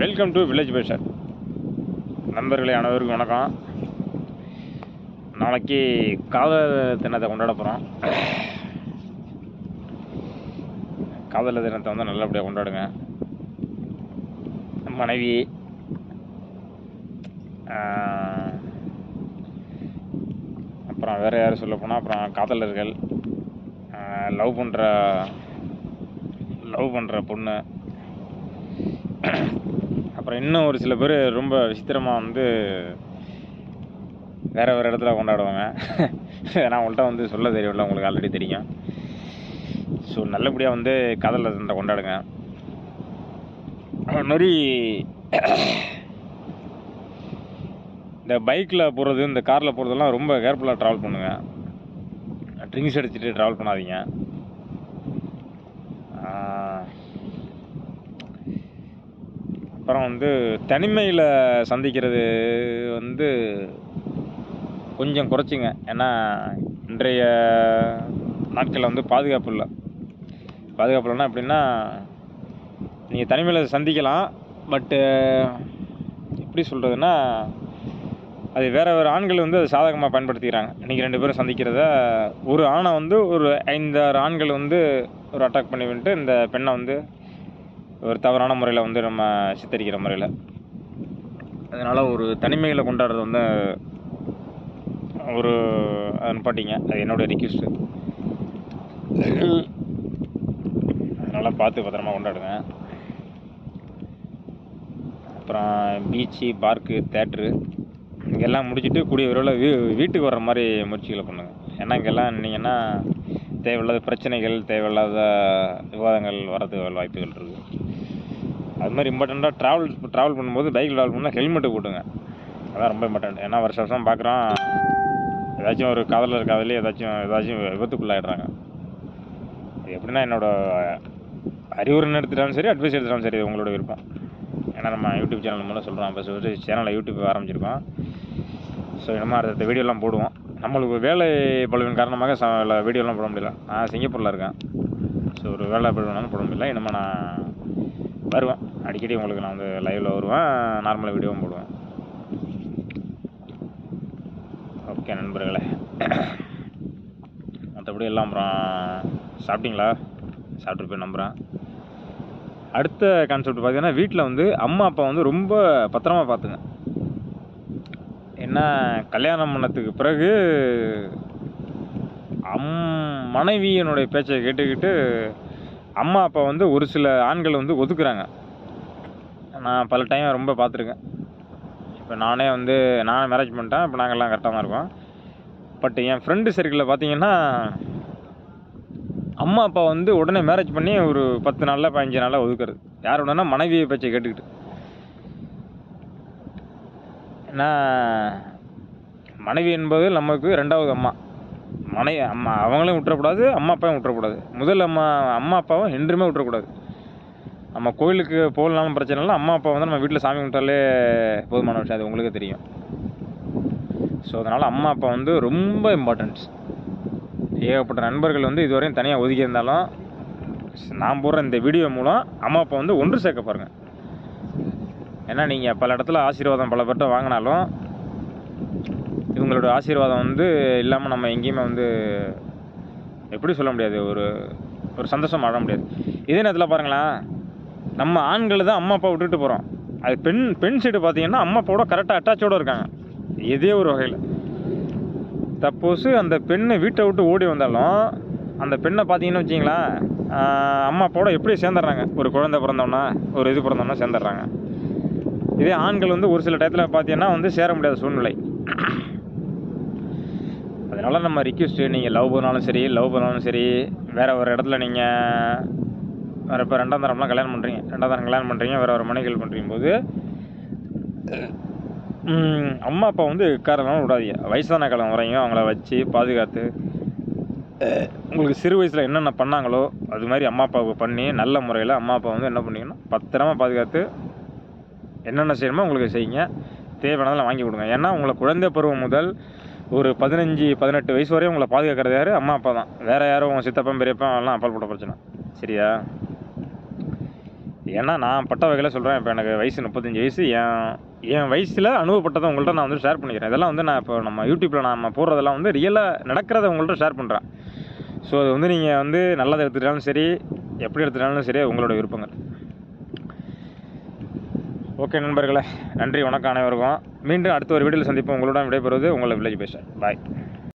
Welcome to village fashion நண்பர்களே அனைவருக்கும் வணக்கம். நாளைக்கு காதல் தினத்தை கொண்டாட போகிறோம் காதலர் தினத்தை வந்து நல்லபடியாக கொண்டாடுங்க. மனைவி அப்புறம் வேறு யார் சொல்ல போனால் அப்புறம் காதலர்கள் லவ் பண்ணுற லவ் பண்ணுற பொண்ணு அப்புறம் இன்னும் ஒரு சில பேர் ரொம்ப விசித்திரமாக வந்து வேறு வேறு இடத்துல கொண்டாடுவாங்க. நான் உங்கள்கிட்ட வந்து சொல்ல தெரியல உங்களுக்கு ஆல்ரெடி தெரியும். ஸோ நல்லபடியாக வந்து காதலர் தினத்தை கொண்டாடுங்க. அது மாதிரி இந்த பைக்கில் போகிறது இந்த காரில் போகிறதெல்லாம் ரொம்ப கேர்ஃபுல்லாக ட்ராவல் பண்ணுங்கள் ட்ரிங்க்ஸ் அடிச்சுட்டு ட்ராவல் பண்ணாதீங்க. அப்புறம் வந்து தனிமையில் சந்திக்கிறது வந்து கொஞ்சம் குறைச்சிங்க. ஏன்னா இன்றைய நாட்களில் வந்து பாதுகாப்பு இல்லை. பாதுகாப்பு இல்லைன்னா எப்படின்னா நீங்கள் தனிமையில் சந்திக்கலாம். பட்டு எப்படி சொல்கிறதுன்னா அது வேறு வேறு ஆண்கள் வந்து அது சாதகமாக பயன்படுத்திக்கிறாங்க. இன்றைக்கி ரெண்டு பேரும் சந்திக்கிறத ஒரு ஆணை வந்து ஒரு ஐந்தாறு ஆண்கள் வந்து ஒரு அட்டாக் பண்ணி வந்துட்டு இந்த பெண்ணை வந்து ஒரு தவறான முறையில் வந்து நம்ம சித்தரிக்கிற முறையில். அதனால் ஒரு தனிமையில் கொண்டாடுறது வந்து ஒரு அனுப்பாட்டிங்க அது என்னோட ரிக்வெஸ்ட்டு அதனால் பார்த்து பத்திரமா கொண்டாடுங்க. அப்புறம் பீச்சு பார்க்கு தேட்ரு இங்கெல்லாம் முடிச்சுட்டு கூடிய விரைவில் வீ வீட்டுக்கு வர்ற மாதிரி முயற்சிகளை பண்ணுங்கள் ஏன்னா இங்கெல்லாம் இருந்தீங்கன்னா தேவையில்லாத பிரச்சனைகள் தேவையில்லாத விவாதங்கள் வரதுக்கு வாய்ப்புகள் இருக்குது அது மாதிரி இம்பார்ட்டண்ட்டாக ட்ராவல் ட்ராவல் பண்ணும்போது பைக்கில் ட்ராவல் பண்ணால் ஹெல்மெட்டு போட்டுங்க. அதான் ரொம்ப இம்பார்ட்டண்ட் ஏன்னா வருஷம் வருஷம் பார்க்குறோம் ஏதாச்சும் ஒரு காதலர் காதலி ஏதாச்சும் ஏதாச்சும் விபத்துக்குள்ளாயிடுறாங்க. இது எப்படின்னா என்னோடய அறிவுரை எடுத்துட்டாலும் சரி அட்வைஸ் எடுத்துட்டாலும் சரி இது உங்களோட விருப்பம். ஏன்னா நம்ம யூடியூப் சேனல் மூலம் சொல்கிறோம் இப்போ சொல்லிட்டு சேனலில் யூடியூப் ஆரம்பிச்சிருக்கோம். ஸோ இனிமேல் அடுத்த வீடியோலாம் போடுவோம். நம்மளுக்கு வேலை பழுவின் காரணமாக ச வீடியோலாம் போட முடியல. நான் சிங்கப்பூரில் இருக்கேன். ஸோ ஒரு வேலை பழுவினாலும் போட முடியல. இனிமேல் நான் அடிக்கடி உங்களுக்கு நான் வந்து லைவில் வருவேன். நார்மலாக வீடியோவும் போடுவேன். ஓகே நண்பர்களே. மற்றபடி எல்லாம் அப்புறம் சாப்பிட்டீங்களா? சாப்பிட்ருப்பேன் நம்புகிறேன் அடுத்த கான்செப்ட் பார்த்தீங்கன்னா வீட்டில் வந்து அம்மா அப்பா வந்து ரொம்ப பத்திரமா பார்த்துங்க. ஏன்னா கல்யாணம் பண்ணதுக்கு பிறகு அம் மனைவியினுடைய பேச்சை கேட்டுக்கிட்டு அம்மா அப்பா வந்து ஒரு சில ஆண்கள் வந்து ஒதுக்குறாங்க. நான் பல டைம் ரொம்ப பார்த்துருக்கேன். இப்போ நானே வந்து நான் மேரேஜ் பண்ணிட்டேன். இப்போ நாங்கள்லாம் கரெக்டாக தான் இருக்கோம். பட் என் ஃப்ரெண்டு சர்க்கிளில் பார்த்தீங்கன்னா அம்மா அப்பா வந்து உடனே மேரேஜ் பண்ணி ஒரு பத்து நாளில் பதினஞ்சு நாளில் ஒதுக்குறது. யார் உடனே மனைவியை பேச்சை கேட்டுக்கிட்டு. ஏன்னா மனைவி என்பது நமக்கு ரெண்டாவது அம்மா. மனைவி அம்மா அவங்களையும் விட்டுறக்கூடாது அம்மா அப்பாவும் விட்டுறக்கூடாது. முதல் அம்மா அம்மா அப்பாவும் என்றுமே விட்டுறக்கூடாது. நம்ம கோயிலுக்கு போகலாம் பிரச்சனை இல்லை. அம்மா அப்பா வந்து நம்ம வீட்டில் சாமி கும்பிட்டாலே போதுமான விஷயம். அது உங்களுக்கு தெரியும். ஸோ அதனால் அம்மா அப்பா வந்து ரொம்ப இம்பார்ட்டன்ஸ் ஏகப்பட்ட நண்பர்கள் வந்து இதுவரையும் தனியாக ஒதுக்கி இருந்தாலும் நான் போடுற இந்த வீடியோ மூலம் அம்மா அப்பா வந்து ஒன்று சேர்க்க பாருங்கள் ஏன்னா நீங்கள் பல இடத்துல ஆசீர்வாதம் பல பேர்கிட்ட வாங்கினாலும் இவங்களோட ஆசீர்வாதம் வந்து இல்லாமல் நம்ம எங்கேயுமே வந்து எப்படி சொல்ல முடியாது? ஒரு ஒரு சந்தோஷம் ஆட முடியாது. இதே நேரத்தில் பாருங்களேன். நம்ம ஆண்களை தான் அம்மா அப்பா விட்டுட்டு போகிறோம் அது பெண் பெண் சைடு பார்த்தீங்கன்னா அம்மா அப்பாவோட கரெக்டாக அட்டாச்சோடு இருக்காங்க. எதே ஒரு வகையில். சப்போஸ் அந்த பெண்ணை வீட்டை விட்டு ஓடி வந்தாலும் அந்த பெண்ணை பார்த்தீங்கன்னு வச்சிங்களேன் அம்மா அப்பாவோட எப்படி சேர்ந்துடுறாங்க? ஒரு குழந்தை பிறந்தோம்னா ஒரு இது பிறந்தோம்னா சேர்ந்துடுறாங்க. இதே ஆண்கள் வந்து ஒரு சில டயத்தில் பார்த்தீங்கன்னா வந்து சேர முடியாத சூழ்நிலை. அதனால் நம்ம ரிக்வெஸ்ட்டு நீங்கள் லவ் பண்ணாலும் சரி லவ் பண்ணாலும் சரி வேறு ஒரு இடத்துல நீங்கள் வேறு இப்போ ரெண்டாம் தரம்லாம் கல்யாணம் பண்ணுறீங்க ரெண்டாம் தரம் கல்யாணம் பண்ணுறீங்க வேறு ஒரு மனைகள் பண்ணுறீங்க போது அம்மா அப்பா வந்து காரணம் விடாதீங்க. வயசான காலம் வரையும் அவங்கள வச்சு பாதுகாத்து உங்களுக்கு சிறு வயசில் என்னென்ன பண்ணாங்களோ அது மாதிரி அம்மா அப்பாவுக்கு பண்ணி நல்ல முறையில் அம்மா அப்பா வந்து என்ன பண்ணிக்கணும் பத்திரமா பாதுகாத்து என்னென்ன செய்யணுமோ உங்களுக்கு செய்யுங்க. தேவையானதெல்லாம் வாங்கி கொடுங்க. ஏன்னா உங்களை குழந்தை பருவம் முதல் ஒரு பதினஞ்சு பதினெட்டு வயசு வரையும் உங்களை பாதுகாக்கிறது யார்? அம்மா அப்பா தான். வேறு யாரும் உங்கள் சித்தப்பன் பெரியப்பா எல்லாம் அப்பால் போட்ட பிரச்சனை. சரியா? ஏன்னா நான் பட்ட வகையில் சொல்கிறேன் இப்போ எனக்கு வயசு முப்பத்தஞ்சு வயசு என் என் வயசில் அனுபவப்பட்டதை உங்கள்கிட்ட நான் வந்து ஷேர் பண்ணிக்கிறேன். இதெல்லாம் வந்து நான் இப்போ நம்ம யூடியூப்பில் நம்ம போடுறதெல்லாம் வந்து ரியலாக நடக்கிறத உங்கள்கிட்ட ஷேர் பண்ணுறேன் ஸோ அது வந்து நீங்கள் வந்து நல்லதை எடுத்துட்டாலும் சரி எப்படி எடுத்துட்டாலும் சரி உங்களோட விருப்பங்கள். ஓகே நண்பர்களே நன்றி வணக்கம் அனைவருக்கும். மீண்டும் அடுத்த ஒரு வீடியோவில் சந்திப்போம். உங்களுடன் விடைபெறுவது உங்களை வில்லேஜ் பேசுகிறேன் பாய்